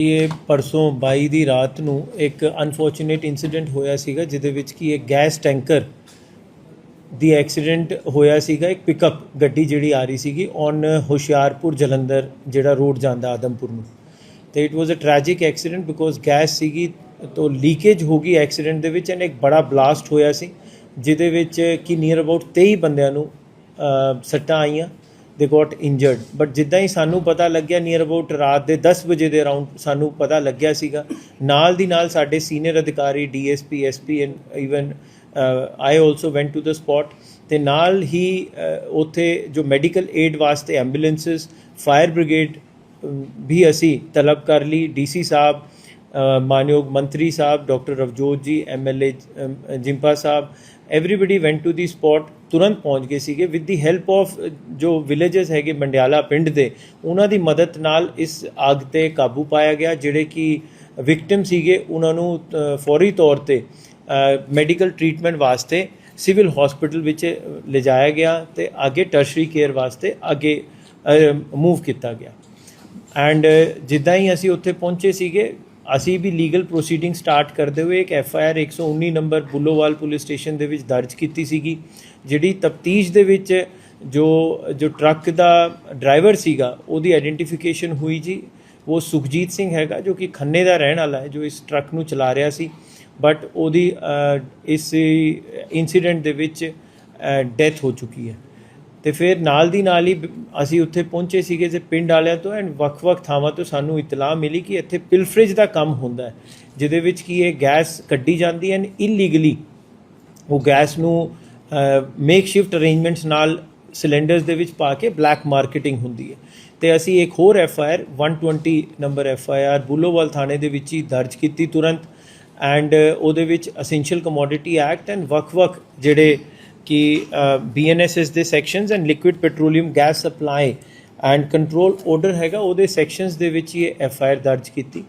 ਇਹ ਪਰਸੋਂ 22 ਦੀ ਰਾਤ ਨੂੰ ਇੱਕ ਅਨਫੋਰਚੂਨੇਟ ਇਨਸੀਡੈਂਟ ਹੋਇਆ ਸੀਗਾ, ਜਿਹਦੇ ਵਿੱਚ ਕਿ ਇੱਕ ਗੈਸ ਟੈਂਕਰ ਦੀ ਐਕਸੀਡੈਂਟ ਹੋਇਆ ਸੀਗਾ, ਇੱਕ ਪਿਕਅਪ ਗੱਡੀ ਜਿਹੜੀ ਆ ਰਹੀ ਸੀਗੀ ਔਨ ਹੁਸ਼ਿਆਰਪੁਰ ਜਲੰਧਰ, ਜਿਹੜਾ ਰੋਡ ਜਾਂਦਾ ਆਦਮਪੁਰ ਨੂੰ। ਤੇ it was a tragic accident because gas ਸੀਗੀ ਤੋਂ ਲੀਕੇਜ ਹੋ ਗਈ ਐਕਸੀਡੈਂਟ ਦੇ ਵਿੱਚ ਐਂਡ ਇੱਕ ਬੜਾ ਬਲਾਸਟ ਹੋਇਆ ਸੀ, ਜਿਹਦੇ ਵਿੱਚ ਕਿ ਨੀਅਰ ਅਬਾਊਟ 23 ਬੰਦਿਆਂ ਨੂੰ ਸੱਟਾਂ ਆਈਆਂ। ਦੇ ਗੋਟ ਇੰਜਰਡ ਬਟ ਜਿੱਦਾਂ ਹੀ ਸਾਨੂੰ ਪਤਾ ਲੱਗਿਆ ਨੀਅਰ ਅਬਾਊਟ ਰਾਤ ਦੇ 10 ਵਜੇ ਦੇ ਅਰਾਊਂਡ ਸਾਨੂੰ ਪਤਾ ਲੱਗਿਆ ਸੀਗਾ। ਨਾਲ ਦੀ ਨਾਲ ਸਾਡੇ ਸੀਨੀਅਰ ਅਧਿਕਾਰੀ DSP SP and even I also went to the spot ਤੇ ਨਾਲ ਹੀ ਅ, ਉੱਥੇ ਜੋ ਮੈਡੀਕਲ ਏਡ ਵਾਸਤੇ ਐਂਬੂਲੈਂਸਸ ਫਾਇਰ ਬ੍ਰਿਗੇਡ ਵੀ ਅਸੀਂ ਤਲਬ ਕਰ ਲਈ। ਡੀਸੀ ਸਾਹਿਬ ਮਾਨਯੋਗ ਮੰਤਰੀ ਸਾਹਿਬ doctor Ravjot ji MLA Jimpa Sahib everybody went to the spot ਤੁਰੰਤ ਪਹੁੰਚ ਗਏ ਸੀਗੇ ਵਿਦ ਦੀ ਹੈਲਪ ਆਫ ਜੋ ਵਿਲੇजेस ਹੈਗੇ ਮੰਡਿਆਲਾ ਪਿੰਡ ਦੇ, ਉਹਨਾਂ ਦੀ ਮਦਦ ਨਾਲ ਇਸ ਅੱਗ ਤੇ ਕਾਬੂ ਪਾਇਆ ਗਿਆ, ਜਿਹੜੇ ਕਿ ਵਿਕਟਿਮ ਸੀਗੇ, ਉਹਨਾਂ ਨੂੰ ਫੌਰੀ ਤੌਰ ਤੇ ਮੈਡੀਕਲ ਟ੍ਰੀਟਮੈਂਟ ਵਾਸਤੇ ਸਿਵਲ ਹਸਪੀਟਲ ਵਿੱਚ ਲਿਜਾਇਆ ਗਿਆ ਤੇ ਅੱਗੇ ਟਰਸ਼ਰੀ ਕੇਅਰ ਵਾਸਤੇ ਅੱਗੇ ਮੂਵ ਕੀਤਾ ਗਿਆ। ਐਂਡ ਜਿੱਦਾਂ ਹੀ ਅਸੀਂ ਉੱਥੇ ਪਹੁੰਚੇ ਸੀਗੇ ਅਸੀਂ ਵੀ ਲੀਗਲ ਪ੍ਰੋਸੀਡਿੰਗ ਸਟਾਰਟ ਕਰਦੇ ਹੋਏ ਇੱਕ ਐਫ ਆਈ ਆਰ 119 ਨੰਬਰ ਬੁੱਲੋਵਾਲ ਪੁਲਿਸ ਸਟੇਸ਼ਨ ਦੇ ਵਿੱਚ ਦਰਜ ਕੀਤੀ ਸੀਗੀ, ਜਿਹੜੀ ਤਫਤੀਸ਼ ਦੇ ਵਿੱਚ ਜੋ ਜੋ ਟਰੱਕ ਦਾ ਡਰਾਈਵਰ ਸੀਗਾ, ਉਹਦੀ ਆਇਡੈਂਟੀਫਿਕੇਸ਼ਨ ਹੋਈ ਜੀ। ਉਹ ਸੁਖਜੀਤ ਸਿੰਘ ਹੈਗਾ, ਜੋ ਕਿ ਖੰਨੇ ਦਾ ਰਹਿਣ ਵਾਲਾ ਹੈ, ਜੋ ਇਸ ਟਰੱਕ ਨੂੰ ਚਲਾ ਰਿਹਾ ਸੀ। ਬਟ ਉਹਦੀ ਇਸ ਇਨਸੀਡੈਂਟ ਦੇ ਵਿੱਚ ਡੈਥ ਹੋ ਚੁੱਕੀ ਹੈ। ਤੇ ਫਿਰ ਨਾਲ ਦੀ ਨਾਲ ਹੀ ਬ- ਅਸੀਂ ਉੱਥੇ ਪਹੁੰਚੇ ਸੀਗੇ ਤੇ ਪਿੰਡ ਵਾਲਿਆਂ ਤੋਂ ਐਂਡ ਵੱਖ-ਵੱਖ ਥਾਵਾਂ ਤੋਂ ਸਾਨੂੰ ਇਤਲਾਹ ਮਿਲੀ ਕਿ ਇੱਥੇ ਪਿਲਫਰੇਜ ਦਾ ਕੰਮ ਹੁੰਦਾ ਹੈ, ਜਿਹਦੇ ਵਿੱਚ ਕੀ ਇਹ ਗੈਸ ਕੱਢੀ ਜਾਂਦੀ ਹੈ ਇਲੀਗਲੀ ਉਹ ਗੈਸ ਨੂੰ ਮੇਕ ਸ਼ਿਫਟ ਅਰੇਂਜਮੈਂਟਸ ਨਾਲ ਸਿਲੰਡਰਸ ਦੇ ਵਿੱਚ ਪਾ ਕੇ ਬਲੈਕ ਮਾਰਕੀਟਿੰਗ ਹੁੰਦੀ ਹੈ। ਤੇ ਅਸੀਂ ਇੱਕ ਹੋਰ ਐਫ ਆਈ ਆਰ 120 ਨੰਬਰ ਐਫ ਆਈ ਆਰ ਬੁੱਲੋਵਾਲ ਥਾਣੇ ਦੇ ਵਿੱਚ ਹੀ ਦਰਜ ਕੀਤੀ ਤੁਰੰਤ ਐਂਡ ਉਹਦੇ ਵਿੱਚ ਅਸੈਂਸ਼ੀਅਲ ਕਮੋਡਿਟੀ ਐਕਟ ਐਂਡ ਵੱਖ-ਵੱਖ ਜਿਹੜੇ ਕਿ ਬੀਐਨਐਸਐਸ ਦੇ sections and liquid petroleum gas supply and control order ਹੈਗਾ, ਉਹਦੇ ਸੈਕਸ਼ਨਸ ਦੇ ਵਿੱਚ ਹੀ ਇਹ ਐਫ ਆਈ ਆਰ ਦਰਜ ਕੀਤੀ।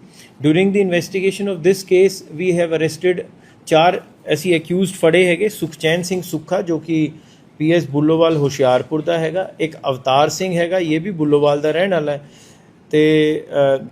During the investigation of this case we have arrested ਚਾਰ, ਅਸੀਂ ਅਕਿਊਜ਼ਡ ਫੜੇ ਹੈਗੇ, ਸੁਖਚੈਨ ਸਿੰਘ ਸੁੱਖਾ, ਜੋ ਕਿ ਪੀਐਸ ਬੁੱਲੋਵਾਲ ਹੁਸ਼ਿਆਰਪੁਰ ਦਾ ਹੈਗਾ, ਇੱਕ ਅਵਤਾਰ ਸਿੰਘ ਹੈਗਾ, ਇਹ ਵੀ ਬੁੱਲੋਵਾਲ ਦਾ ਰਹਿਣ ਵਾਲਾ ਹੈ। ਤੇ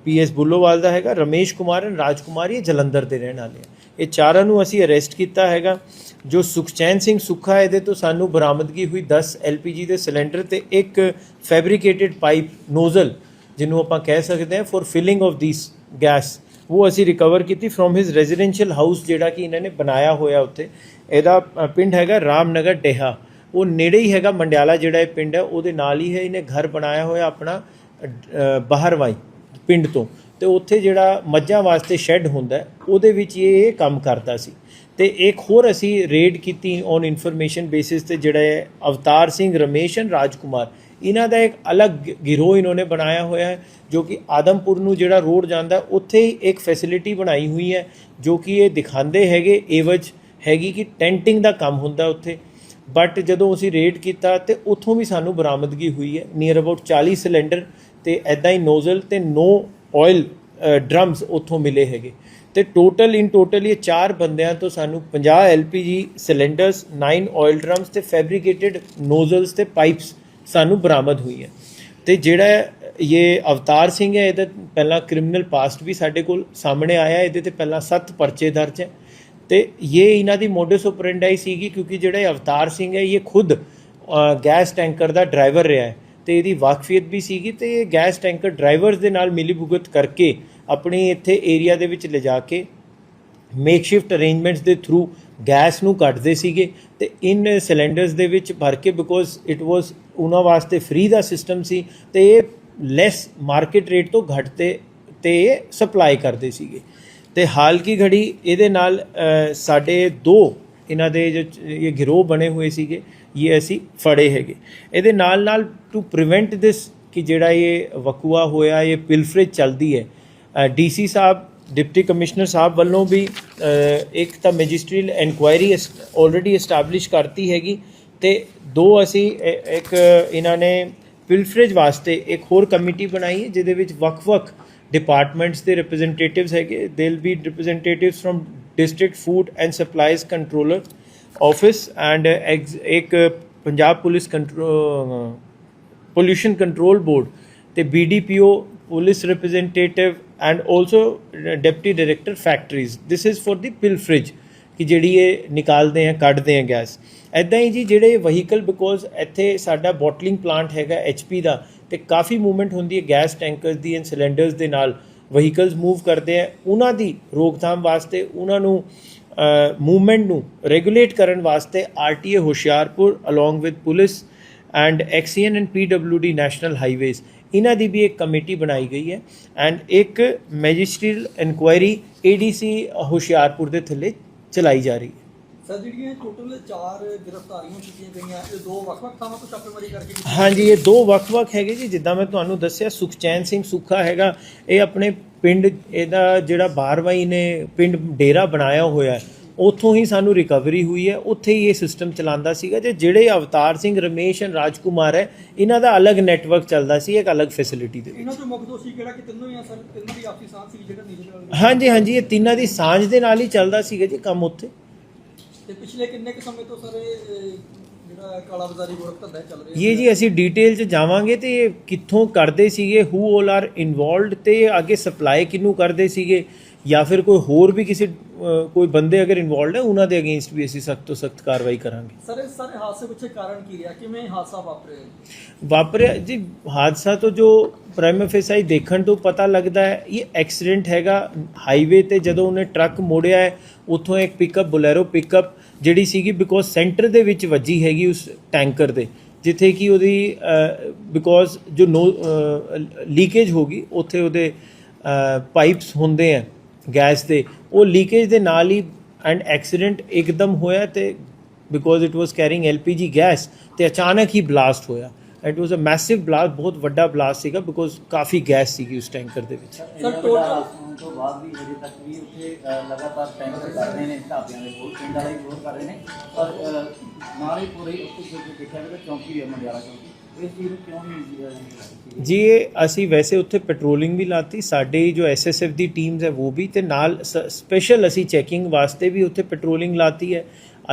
ਪੀਐਸ ਬੁੱਲੋਵਾਲ ਦਾ ਹੈਗਾ, ਰਮੇਸ਼ ਕੁਮਾਰ ਐਂਡ ਰਾਜ ਕੁਮਾਰ ਇਹ ਜਲੰਧਰ ਦੇ ਰਹਿਣ ਵਾਲੇ ਆ। ਇਹ ਚਾਰਾਂ ਨੂੰ ਅਸੀਂ ਅਰੈਸਟ ਕੀਤਾ ਹੈਗਾ। ਜੋ ਸੁਖਚੈਨ ਸਿੰਘ ਸੁੱਖਾ, ਇਹਦੇ ਤੋਂ ਸਾਨੂੰ ਬਰਾਮਦਗੀ ਹੋਈ 10 ਐਲਪੀਜੀ ਦੇ ਸਿਲੰਡਰ ਤੇ ਇੱਕ ਫੈਬਰੀਕੇਟਿਡ ਪਾਈਪ ਨੋਜ਼ਲ, ਜਿਹਨੂੰ ਆਪਾਂ ਕਹਿ ਸਕਦੇ ਹਾਂ for filling of these gas ਉਹ ਅਸੀਂ ਰਿਕਵਰ ਕੀਤੀ ਫਰੋਮ ਹਿਸ ਰੈਜ਼ੀਡੈਂਸ਼ੀਅਲ ਹਾਊਸ ਜਿਹੜਾ ਕਿ ਇਹਨਾਂ ਨੇ ਬਣਾਇਆ ਹੋਇਆ ਉੱਥੇ। ਇਹਦਾ ਪਿੰਡ ਹੈਗਾ ਰਾਮਨਗਰ, ਡੇਹਾ। ਉਹ ਨੇੜੇ ਹੀ ਹੈਗਾ ਮੰਡਿਆਲਾ, ਜਿਹੜਾ ਇਹ ਪਿੰਡ ਹੈ, ਉਹਦੇ ਨਾਲ ਹੀ ਹੈ। ਇਹਨੇ ਘਰ ਬਣਾਇਆ ਹੋਇਆ ਆਪਣਾ ਬਾਹਰਵਾਈ ਪਿੰਡ ਤੋਂ। ਤੇ ਉੱਥੇ ਜਿਹੜਾ ਮੱਝਾਂ ਵਾਸਤੇ ਸ਼ੈੱਡ ਹੁੰਦਾ ਉਹਦੇ ਵਿੱਚ ਇਹ ਇਹ ਕੰਮ ਕਰਦਾ ਸੀ। ਤੇ ਇੱਕ ਹੋਰ ਅਸੀਂ ਰੇਡ ਕੀਤੀ ਔਨ ਇਨਫੋਰਮੇਸ਼ਨ ਬੇਸਿਸ ਤੇ ਜਿਹੜਾ ਹੈ, ਅਵਤਾਰ ਸਿੰਘ ਰਮੇਸ਼ ਐਂਡ ਰਾਜਕੁਮਾਰ। ਇਹਨਾਂ ਦਾ ਇੱਕ ਅਲੱਗ ਗਿਰੋਹ ਇਹਨਾਂ ਨੇ ਬਣਾਇਆ ਹੋਇਆ ਹੈ, ਜੋ ਕਿ ਆਦਮਪੁਰ ਨੂੰ ਜਿਹੜਾ ਰੋਡ ਜਾਂਦਾ, ਉੱਥੇ ਹੀ ਇੱਕ ਫੈਸਿਲਿਟੀ ਬਣਾਈ ਹੋਈ ਹੈ, ਜੋ ਕਿ ਇਹ ਦਿਖਾਉਂਦੇ ਹੈਗੇ, ਏਵਜ ਹੈਗੀ ਕਿ ਟੈਂਟਿੰਗ ਦਾ ਕੰਮ ਹੁੰਦਾ ਉੱਥੇ। ਬਟ ਜਦੋਂ ਅਸੀਂ ਰੇਡ ਕੀਤਾ ਤੇ ਉੱਥੋਂ ਵੀ ਸਾਨੂੰ ਬਰਾਮਦਗੀ ਹੋਈ ਹੈ ਨੀਅਰ ਅਬਾਊਟ 40 ਸਿਲੰਡਰ ਤੇ ਐਦਾਂ ਹੀ ਨੋਜ਼ਲ ਤੇ ਨੋ ਆਇਲ ਡਰਮਸ ਉੱਥੋਂ ਮਿਲੇ ਹੈਗੇ। ਤੇ ਟੋਟਲ ਇਨ ਟੋਟਲ ਇਹ ਚਾਰ ਬੰਦਿਆਂ ਤੋਂ ਸਾਨੂੰ 50 ਐਲਪੀਜੀ ਸਿਲੰਡਰਸ 9 ਆਇਲ ਡਰਮਸ ਤੇ ਫੈਬਰੀਕੇਟਿਡ ਨੋਜ਼ਲਸ ਤੇ ਪਾਈਪਸ ਸਾਨੂੰ ਬਰਾਮਦ ਹੋਈਆਂ ਹੈ। ਤੇ ਜਿਹੜਾ ਇਹ ਅਵਤਾਰ ਸਿੰਘ ਹੈ, ਇਹਦਾ ਪਹਿਲਾਂ ਕ੍ਰਿਮੀਨਲ ਪਾਸਟ ਵੀ ਸਾਡੇ ਕੋਲ ਸਾਹਮਣੇ ਆਇਆ, ਇਹਦੇ ਤੇ ਪਹਿਲਾਂ 7 ਪਰਚੇ ਦਰਜ ਹੈ। ਤੇ ਇਹ ਇਹਨਾਂ ਦੀ ਮੋਡਸ ਆਪਰੈਂਡਾਈ ਸੀਗੀ ਕਿਉਂਕਿ ਜਿਹੜਾ ਅਵਤਾਰ ਸਿੰਘ ਹੈ ਇਹ ਖੁਦ ਗੈਸ ਟੈਂਕਰ ਦਾ ਡਰਾਈਵਰ ਰਿਹਾ ਹੈ ਤੇ ਇਹਦੀ ਵਾਕਫੀਅਤ ਵੀ ਸੀਗੀ ਤੇ ਇਹ ਗੈਸ ਟੈਂਕਰ ਡਰਾਈਵਰਸ ਦੇ ਨਾਲ ਮਿਲੀਭੁਗਤ ਕਰਕੇ ਆਪਣੀ ਇੱਥੇ ਏਰੀਆ ਦੇ ਵਿੱਚ ਲਿਜਾ ਕੇ ਮੇਕਸ਼ਿਫਟ ਅਰੇਂਜਮੈਂਟਸ ਦੇ ਥਰੂ ਗੈਸ ਨੂੰ ਕੱਢਦੇ ਸੀਗੇ ਤੇ ਇਨ ਸਿਲੰਡਰਸ ਦੇ ਵਿੱਚ ਭਰ ਕੇ ਬਿਕੋਜ਼ ਇਟ ਵਾਸ ਉਹਨਾਂ ਵਾਸਤੇ ਫ੍ਰੀ ਦਾ ਸਿਸਟਮ ਸੀ ਤੇ ਇਹ ਲੈਸ ਮਾਰਕੀਟ ਰੇਟ ਤੋਂ ਘੱਟ ਤੇ ਸਪਲਾਈ ਕਰਦੇ ਸੀਗੇ ਤੇ ਹਾਲ ਕੀ ਘੜੀ ਇਹਦੇ ਨਾਲ ਸਾਡੇ ਦੋ ਇਹਨਾਂ ਦੇ ਜੋ ਇਹ ਗਿਰੋਹ ਬਣੇ ਹੋਏ ਸੀਗੇ, ਇਹ ਅਸੀਂ ਫੜੇ ਹੈਗੇ। ਇਹਦੇ ਨਾਲ ਨਾਲ ਟੂ ਪ੍ਰੀਵੈਂਟ ਦਿਸ ਕਿ ਜਿਹੜਾ ਇਹ ਵਕੂਆ ਹੋਇਆ, ਇਹ ਪਿਲਫਰੇਜ ਚੱਲਦੀ ਹੈ ਡੀਸੀ ਸਾਹਿਬ ਡਿਪਟੀ ਕਮਿਸ਼ਨਰ ਸਾਹਿਬ ਵੱਲੋਂ ਵੀ ਇੱਕ ਤਾਂ ਮੈਜਿਸਟਰੀਅਲ ਇਨਕੁਆਇਰੀ ਆਲਰੇਡੀ ਐਸਟੈਬਲਿਸ਼ ਕਰਤੀ ਹੈਗੀ ਤੇ ਦੋ ਅਸੀਂ ਇੱਕ ਇਹਨਾਂ ਨੇ ਪਿਲਫਰੇਜ ਵਾਸਤੇ ਇੱਕ ਹੋਰ ਕਮੇਟੀ ਬਣਾਈ ਹੈ, ਜਿਹਦੇ ਵਿੱਚ ਵੱਖ-ਵੱਖ ਡਿਪਾਰਟਮੈਂਟਸ ਦੇ ਰਿਪਰੈਜ਼ੈਂਟੇਟਿਵਸ ਹੈਗੇ they will be representatives from district food and supplies controller office and ਇੱਕ Punjab police control pollution control board ਤੇ BDPO police representative and also deputy director factories this is for the pilferage ਕਿ ਜਿਹੜੀ ਇਹ ਨਿਕਾਲਦੇ ਆ ਕੱਢਦੇ ਆ gas ਐਦਾਂ ਹੀ ਜੀ ਜਿਹੜੇ ਵਹੀਕਲ ਬਿਕੋਜ਼ ਇੱਥੇ ਸਾਡਾ ਬੋਟਲਿੰਗ ਪਲਾਂਟ ਹੈਗਾ ਐਚਪੀ ਦਾ ਤੇ ਕਾਫੀ ਮੂਵਮੈਂਟ ਹੁੰਦੀ ਹੈ ਗੈਸ ਟੈਂਕਰਸ ਦੀ ਐਂਡ ਸਿਲੰਡਰਸ ਦੇ ਨਾਲ ਵਹੀਕਲਸ ਮੂਵ ਕਰਦੇ ਆ ਉਹਨਾਂ ਦੀ ਰੋਕਥਾਮ ਵਾਸਤੇ ਉਹਨਾਂ ਨੂੰ ਮੂਵਮੈਂਟ ਨੂੰ ਰੈਗੂਲੇਟ ਕਰਨ ਵਾਸਤੇ RTA Hoshiarpur along with police and XEN and PWD national highways ਇਹਨਾਂ ਦੀ ਵੀ ਇੱਕ ਕਮੇਟੀ ਬਣਾਈ ਗਈ ਹੈ ਐਂਡ ਇੱਕ ਮੈਜਿਸਟਰੀਅਲ ਇਨਕੁਆਇਰੀ ਏਡੀਸੀ ਹੁਸ਼ਿਆਰਪੁਰ ਦੇ ਥੱਲੇ ਚਲਾਈ ਜਾ ਰਹੀ ਹੈ। ਸਰ ਜਿਹੜੀਆਂ ਟੋਟਲ 4 ਗ੍ਰਿਫਤਾਰੀਆਂ ਕੀਤੀਆਂ ਗਈਆਂ ਇਹ ਦੋ ਵੱਖ-ਵੱਖ ਥਾਵਾਂ ਤੋਂ ਛਾਪੇਮਾਰੀ ਕਰਕੇ ਕੀਤੀਆਂ ਹਾਂਜੀ ਇਹ ਦੋ ਵੱਖ-ਵੱਖ ਹੈਗੇ ਜੀ ਜਿੱਦਾਂ ਮੈਂ ਤੁਹਾਨੂੰ ਦੱਸਿਆ ਸੁਖਚੈਨ ਸਿੰਘ ਸੁੱਖਾ ਹੈਗਾ ਇਹ ਆਪਣੇ ਪਿੰਡ ਇਹਦਾ ਜਿਹੜਾ ਬਾਰਵਾਈ ਨੇ ਪਿੰਡ ਡੇਰਾ ਬਣਾਇਆ ਹੋਇਆ ਹੈ ਉੱਥੋਂ ਹੀ ਸਾਨੂੰ ਰਿਕਵਰੀ ਹੋਈ ਹੈ ਉੱਥੇ ਹੀ ਇਹ ਸਿਸਟਮ ਚਲਾਉਂਦਾ ਸੀਗਾ ਤੇ ਜਿਹੜੇ ਅਵਤਾਰ ਸਿੰਘ ਰਮੇਸ਼ ਐਂਡ ਰਾਜਕੁਮਾਰ ਹੈ ਇਹਨਾਂ ਦਾ ਅਲੱਗ ਨੈਟਵਰਕ ਚੱਲਦਾ ਸੀ ਇੱਕ ਅਲੱਗ ਫੈਸਿਲਿਟੀ ਦੇ ਇਹਨਾਂ ਚੋਂ ਮੁੱਖ ਦੋਸ਼ੀ ਕਿਹੜਾ ਕਿ ਤਿੰਨੋਂ ਹੀ ਆ ਸਰ? ਤਿੰਨਾਂ ਦੀ ਆਪਸੀ ਸਾਂਝ ਸੀ ਜਿਹੜਾ ਨੀਲੇ ਹਾਂਜੀ ਹਾਂਜੀ ਇਹ ਤਿੰਨਾਂ ਦੀ ਸਾਂਝ ਦੇ ਨਾਲ ਹੀ ਚੱਲਦਾ ਸੀਗਾ ਜੀ ਕੰਮ ਉੱਥੇ। ਤੇ ਪਿਛਲੇ ਕਿੰਨੇ ਕੁ ਸਮੇਂ ਤੋਂ ਸਰ ਇਹ ਇਹ ਜਿਹੜਾ ਕਾਲਾ ਬਾਜ਼ਾਰੀ ਗੋਰਖ ਧੰਦਾ ਚੱਲ ਰਿਹਾ ਇਹ ਜੀ ਅਸੀਂ ਡਿਟੇਲ ਚ ਜਾਵਾਂਗੇ ਤੇ ਇਹ ਕਿੱਥੋਂ ਕਰਦੇ ਸੀਗੇ ਹੂ ਆਲ ਆਰ ਇਨਵੋਲਵਡ ਤੇ ਅੱਗੇ ਸਪਲਾਈ ਕਿਹਨੂੰ ਕਰਦੇ ਸੀਗੇ ਜਾਂ ਫਿਰ ਕੋਈ ਹੋਰ ਵੀ ਕਿਸੇ ਕੋਈ ਬੰਦੇ ਅਗਰ ਇਨਵੋਲਵਡ ਹੈ ਉਹਨਾਂ ਦੇ ਅਗੇਂਸਟ ਵੀ ਅਸੀਂ ਸਖਤ ਤੋਂ ਸਖਤ ਕਾਰਵਾਈ ਕਰਾਂਗੇ। ਸਰ ਇਸ ਸਾਰੇ ਹਾਦਸੇ ਪਿੱਛੇ ਕਾਰਨ ਕੀ ਰਿਹਾ? ਕਿਵੇਂ ਇਹ ਹਾਦਸਾ ਵਾਪਰਿਆ ਵਾਪਰਿਆ ਜੀ ਹਾਦਸਾ ਤੋਂ ਜੋ ਪ੍ਰਾਈਮ ਫੇਸਾਈ ਦੇਖਣ ਤੋਂ ਪਤਾ ਲੱਗਦਾ ਹੈ ਇਹ ਐਕਸੀਡੈਂਟ ਹੈਗਾ ਹਾਈਵੇ ਤੇ ਜਦੋਂ ਉਹਨੇ ਟਰੱਕ ਮੋੜਿਆ ਹੈ ਉੱਥੋਂ ਇੱਕ ਪਿਕਅਪ ਬੁਲੇਰੋ ਪਿਕਅਪ ਜਿਹੜੀ ਸੀਗੀ ਬਿਕੋਜ਼ ਸੈਂਟਰ ਦੇ ਵਿੱਚ ਵੱਜੀ ਹੈਗੀ ਉਸ ਟੈਂਕਰ ਦੇ, ਜਿੱਥੇ ਕਿ ਉਹਦੀ ਬਿਕੋਜ਼ ਜੋ ਨੋ ਲੀਕੇਜ ਹੋ ਗਈ, ਉੱਥੇ ਉਹਦੇ ਪਾਈਪਸ ਹੁੰਦੇ ਆ ਗੈਸ ਦੇ, ਉਹ ਲੀਕੇਜ ਦੇ ਨਾਲ ਹੀ ਐਂਡ ਐਕਸੀਡੈਂਟ ਇੱਕਦਮ ਹੋਇਆ ਤੇ because it was carrying LPG gas ਤੇ ਅਚਾਨਕ ਹੀ ਬਲਾਸਟ ਹੋਇਆ। It was a massive blast ਬਹੁਤ ਵੱਡਾ ਬਲਾਸਟ ਸੀਗਾ ਬਿਕੋਜ਼ ਕਾਫੀ ਗੈਸ ਸੀਗੀ ਉਸ ਟੈਂਕਰ ਦੇ ਵਿੱਚ ਸਰ ਟੋਟਲ ਤੋਂ ਬਾਅਦ ਵੀ ਅਜੇ ਤੱਕ ਵੀ ਉੱਥੇ ਅ, ਲਗਾਤਾਰ ਟੈਂਕਰ ਕਰ ਰਹੇ ਨੇ ਢਾਬਿਆਂ ਦੇ ਕੋਲ ਪਿੰਡ ਵਾਲੇ ਵੀ ਹੋਰ ਕਰ ਰਹੇ ਨੇ ਪਰ ਅ, ਨਾਲ ਹੀ ਪੂਰੀ ਉੱਥੇ ਜੇ ਦੇਖਿਆ ਜਾਵੇ ਤਾਂ ਚੌਂਕੀ ਵੀ ਹੈ ਮੰਡਿਆਲਾ ਚੌਂਕੀ ਇਸ ਚੀਜ਼ ਨੂੰ ਕਿਉਂ ਨਹੀਂ ਅ, ਜੀ ਇਹ ਅਸੀਂ ਵੈਸੇ ਉੱਥੇ ਪੈਟਰੋਲਿੰਗ ਵੀ ਲਾਤੀ ਸਾਡੇ ਹੀ ਜੋ ਐਸਐਸਐਫ ਦੀ ਟੀਮਸ ਹੈ ਉਹ ਵੀ ਤੇ ਨਾਲ ਸਪੈਸ਼ਲ ਅਸੀਂ ਚੈਕਿੰਗ ਵਾਸਤੇ ਵੀ ਉੱਥੇ ਪੈਟਰੋਲਿੰਗ ਲਾਤੀ ਹੈ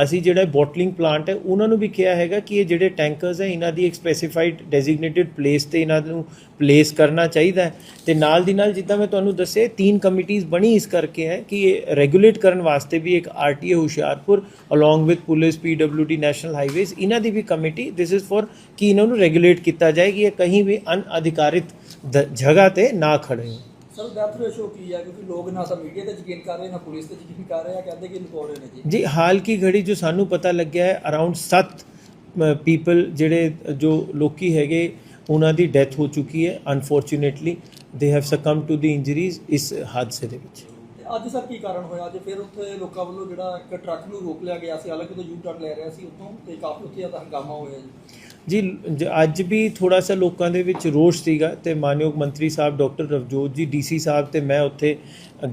ਅਸੀਂ ਜਿਹੜਾ ਬੋਟਲਿੰਗ ਪਲਾਂਟ ਹੈ, ਉਹਨਾਂ ਨੂੰ ਵੀ ਕਿਹਾ ਹੈਗਾ ਕਿ ਇਹ ਜਿਹੜੇ ਟੈਂਕਰਸ ਹੈ, ਇਹਨਾਂ ਦੀ ਇੱਕ ਸਪੈਸੀਫਾਈਡ ਡੈਜ਼ਿਗਨੇਟਿਡ ਪਲੇਸ ਤੇ ਇਹਨਾਂ ਨੂੰ ਪਲੇਸ ਕਰਨਾ ਚਾਹੀਦਾ ਹੈ। ਤੇ ਨਾਲ ਦੀ ਨਾਲ ਜਿੱਦਾਂ ਮੈਂ ਤੁਹਾਨੂੰ ਦੱਸਿਆ ਤਿੰਨ ਕਮਿਟੀਆਂ ਬਣੀ ਇਸ ਕਰਕੇ ਹੈ ਕਿ ਇਹ ਰੈਗੂਲੇਟ ਕਰਨ ਵਾਸਤੇ ਵੀ ਇੱਕ RTA Hoshiarpur along with police PWD national highways ਇਹਨਾਂ ਦੀ ਵੀ ਕਮੇਟੀ ਥਿਸ ਇਜ਼ ਫॉर ਕਿ ਇਹਨਾਂ ਨੂੰ ਰੈਗੂਲੇਟ ਕੀਤਾ ਜਾਏ ਕਿ ਇਹ ਕਹੀਂ ਵੀ ਅਨਅਧਿਕਾਰਿਤ ਦ- ਜਗ੍ਹਾ ਤੇ ਨਾ ਖੜੇ ਹੋਣ। ਸਰ ਡੈਥ ਰੇਸ਼ੋ ਕੀ ਹੈ ਕਿਉਂਕਿ ਲੋਕ ਨਾ ਤਾਂ ਮੀਡੀਆ ਤੇ ਯਕੀਨ ਕਰ ਰਹੇ ਨਾ ਪੁਲਿਸ ਤੇ ਯਕੀਨ ਕਰ ਰਹੇ ਆ ਕਹਿੰਦੇ ਕਿ ਲੁਕੋ ਰਹੇ ਨੇ ਜੀ। ਜੀ ਹਾਲ ਕੀ ਘੜੀ ਜੋ ਸਾਨੂੰ ਪਤਾ ਲੱਗਿਆ ਹੈ ਅਰਾਊਂਡ 7 ਪੀਪਲ ਜਿਹੜੇ ਜੋ ਲੋਕੀ ਹੈਗੇ ਉਹਨਾਂ ਦੀ ਡੈਥ ਹੋ ਚੁੱਕੀ ਹੈ unfortunately they have succumb to the injuries ਇਸ ਹਾਦਸੇ ਦੇ ਵਿੱਚ। ਅੱਜ ਸਰ ਕੀ ਕਾਰਨ ਹੋਇਆ? ਅੱਜ ਫਿਰ ਉੱਥੇ ਲੋਕਾਂ ਵੱਲੋਂ ਜਿਹੜਾ ਇੱਕ ਟਰੱਕ ਨੂੰ ਰੋਕ ਲਿਆ ਗਿਆ ਸੀ ਹਾਲਾਂਕਿ ਉਹ ਯੂ ਟਰਨ ਲੈ ਰਿਹਾ ਸੀ ਉੱਥੋਂ ਤੇ ਕਾਫੀ ਉੱਥੇ ਜ਼ਿਆਦਾ ਹੰਗਾਮਾ ਹੋਇਆ ਜੀ। ਜੀ, ਜ- ਅੱਜ ਵੀ ਥੋੜਾ ਸਾ ਲੋਕਾਂ ਦੇ ਵਿੱਚ ਰੋਸ਼ ਸੀਗਾ ਤੇ ਮਾਨਯੋਗ ਮੰਤਰੀ ਸਾਹਿਬ ਡਾਕਟਰ ਰਵਜੋਤ ਜੀ ਡੀਸੀ ਸਾਹਿਬ ਤੇ ਮੈਂ ਉੱਥੇ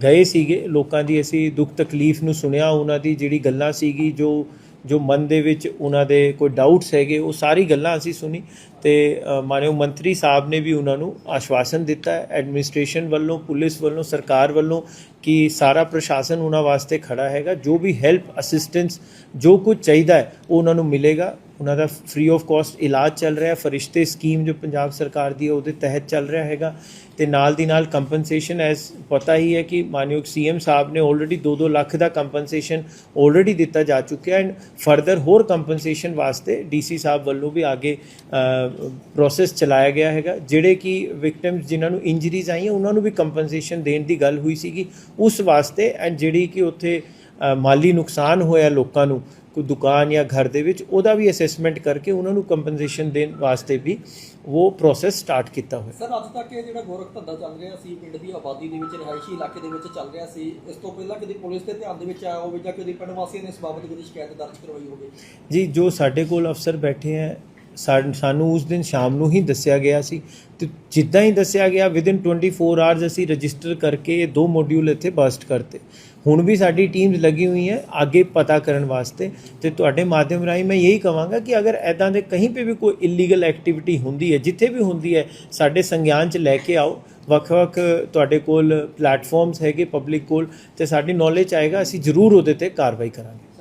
ਗਏ ਸੀਗੇ। ਲੋਕਾਂ ਦੀ ਅਸੀਂ ਦੁੱਖ ਤਕਲੀਫ ਨੂੰ ਸੁਣਿਆ, ਉਹਨਾਂ ਦੀ ਜਿਹੜੀ ਗੱਲਾਂ ਸੀਗੀ, ਜੋ ਜੋ ਮਨ ਦੇ ਵਿੱਚ ਉਹਨਾਂ ਦੇ ਕੋਈ ਡਾਊਟਸ ਹੈਗੇ, ਉਹ ਸਾਰੀ ਗੱਲਾਂ ਅਸੀਂ ਸੁਣੀ। ਤੇ ਅ, ਮਾਨਯੋਗ ਮੰਤਰੀ ਸਾਹਿਬ ਨੇ ਵੀ ਉਹਨਾਂ ਨੂੰ ਆਸ਼ਵਾਸਨ ਦਿੱਤਾ ਹੈ ਐਡਮਿਨਿਸਟ੍ਰੇਸ਼ਨ ਵੱਲੋਂ ਪੁਲਿਸ ਵੱਲੋਂ ਸਰਕਾਰ ਵੱਲੋਂ ਕਿ ਸਾਰਾ ਪ੍ਰਸ਼ਾਸਨ ਉਹਨਾਂ ਵਾਸਤੇ ਖੜਾ ਹੈਗਾ ਜੋ ਵੀ ਹੈਲਪ ਅਸਿਸਟੈਂਸ ਜੋ ਕੁਝ ਚਾਹੀਦਾ ਹੈ ਉਹ ਉਹਨਾਂ ਨੂੰ ਮਿਲੇਗਾ। ਉਹਨਾਂ ਦਾ ਫ੍ਰੀ ਆਫ ਕਾਸਟ ਇਲਾਜ ਚੱਲ ਰਿਹਾ ਫਰਿਸ਼ਤੇ ਸਕੀਮ ਜੋ ਪੰਜਾਬ ਸਰਕਾਰ ਦੀ ਹੈ ਉਹਦੇ ਤਹਿਤ ਚੱਲ ਰਿਹਾ ਹੈਗਾ। ਤੇ ਨਾਲ ਦੀ ਨਾਲ ਕੰਪਨਸੇਸ਼ਨ ਐਸ ਪਤਾ ਹੀ ਹੈ ਕਿ ਮਾਨਯੋਗ ਸੀਐਮ ਸਾਹਿਬ ਨੇ ਆਲਰੇਡੀ 2-2 ਲੱਖ ਦਾ ਕੰਪਨਸੇਸ਼ਨ ਆਲਰੇਡੀ ਦਿੱਤਾ ਜਾ ਚੁੱਕਿਆ ਐਂਡ ਫਰਦਰ ਹੋਰ ਕੰਪਨਸੇਸ਼ਨ ਵਾਸਤੇ ਡੀਸੀ ਸਾਹਿਬ ਵੱਲੋਂ ਵੀ ਅੱਗੇ ਪ੍ਰੋਸੈਸ ਚਲਾਇਆ ਗਿਆ ਹੈਗਾ ਜਿਹੜੇ ਕਿ ਵਿਕਟਿਮਸ ਜਿਨ੍ਹਾਂ ਨੂੰ ਇੰਜਰੀਜ਼ ਆਈਆਂ ਉਹਨਾਂ ਨੂੰ ਵੀ ਕੰਪਨਸੇਸ਼ਨ ਦੇਣ ਦੀ ਗੱਲ ਹੋਈ ਸੀਗੀ। ਉਸ ਵਾਸਤੇ ਐਂਡ ਜਿਹੜੀ ਕਿ ਉੱਥੇ ਮਾਲੀ ਨੁਕਸਾਨ ਹੋਇਆ ਲੋਕਾਂ ਨੂੰ ਕੋਈ ਦੁਕਾਨ ਜਾਂ ਘਰ ਦੇ ਵਿੱਚ ਉਹਦਾ ਵੀ ਅਸੈਸਮੈਂਟ ਕਰਕੇ ਉਹਨਾਂ ਨੂੰ ਕੰਪਨਸੇਸ਼ਨ ਦੇਣ ਵਾਸਤੇ ਵੀ ਉਹ ਪ੍ਰੋਸੈਸ ਸਟਾਰਟ ਕੀਤਾ ਹੋਇਆ। ਸਰ ਅੱਜ ਤੱਕ ਇਹ ਜਿਹੜਾ ਗੋਰਖ ਧੰਦਾ ਚੱਲ ਰਿਹਾ ਸੀ ਪਿੰਡ ਦੀ ਆਬਾਦੀ ਦੇ ਵਿੱਚ ਰਿਹਾਇਸ਼ੀ ਇਲਾਕੇ ਦੇ ਵਿੱਚ ਚੱਲ ਰਿਹਾ ਸੀ ਇਸ ਤੋਂ ਪਹਿਲਾਂ ਕਦੀ ਪੁਲਿਸ ਦੇ ਧਿਆਨ ਦੇ ਵਿੱਚ ਆਇਆ ਹੋਵੇ ਜਾਂ ਕਦੀ ਪਿੰਡ ਵਾਸੀਆਂ ਨੇ ਇਸ ਬਾਬਤ ਕੋਈ ਸ਼ਿਕਾਇਤ ਦਰਜ ਕਰਵਾਈ ਹੋਵੇ? ਜੀ ਜੋ ਸਾਡੇ ਕੋਲ ਅਫਸਰ ਬੈਠੇ ਸਾ- ਸਾਨੂੰ ਉਸ ਦਿਨ ਸ਼ਾਮ ਨੂੰ ਹੀ ਦੱਸਿਆ ਗਿਆ ਸੀ। ਤੇ ਜਿੱਦਾਂ ਹੀ ਦੱਸਿਆ ਗਿਆ ਵਿਦਿਨ 24 ਆਵਰਸ ਅਸੀਂ ਰਜਿਸਟਰ ਕਰਕੇ ਇਹ ਦੋ ਮੋਡਿਊਲ ਇੱਥੇ ਬਸਟ ਕਰਤੇ। ਹੁਣ ਵੀ ਸਾਡੀ ਟੀਮਸ ਲੱਗੀ ਹੋਈ ਹੈ ਅੱਗੇ ਪਤਾ ਕਰਨ ਵਾਸਤੇ। ਤੇ ਤੁਹਾਡੇ ਮਾਧਿਅਮ ਰਾਹੀਂ ਮੈਂ ਇਹੀ ਕਹਾਂਗਾ ਕਿ ਅਗਰ ਐਦਾਂ ਦੇ ਕहीं ਪੇ ਵੀ ਕੋਈ ਇਲੀਗਲ ਐਕਟੀਵਿਟੀ ਹੁੰਦੀ ਹੈ, ਜਿੱਥੇ ਵੀ ਹੁੰਦੀ ਹੈ, ਸਾਡੇ ਸੰਗਿਆਨ 'ਚ ਲੈ ਕੇ ਆਓ। ਵੱਖ-ਵੱਖ ਤੁਹਾਡੇ ਕੋਲ ਪਲੇਟਫਾਰਮਸ ਹੈਗੇ ਪਬਲਿਕ ਕੋਲ, ਤੇ ਸਾਡੀ ਨੌਲੇਜ ਆਏਗਾ, ਅਸੀਂ ਜ਼ਰੂਰ ਉਹਦੇ ਤੇ ਕਾਰਵਾਈ ਕਰਾਂਗੇ।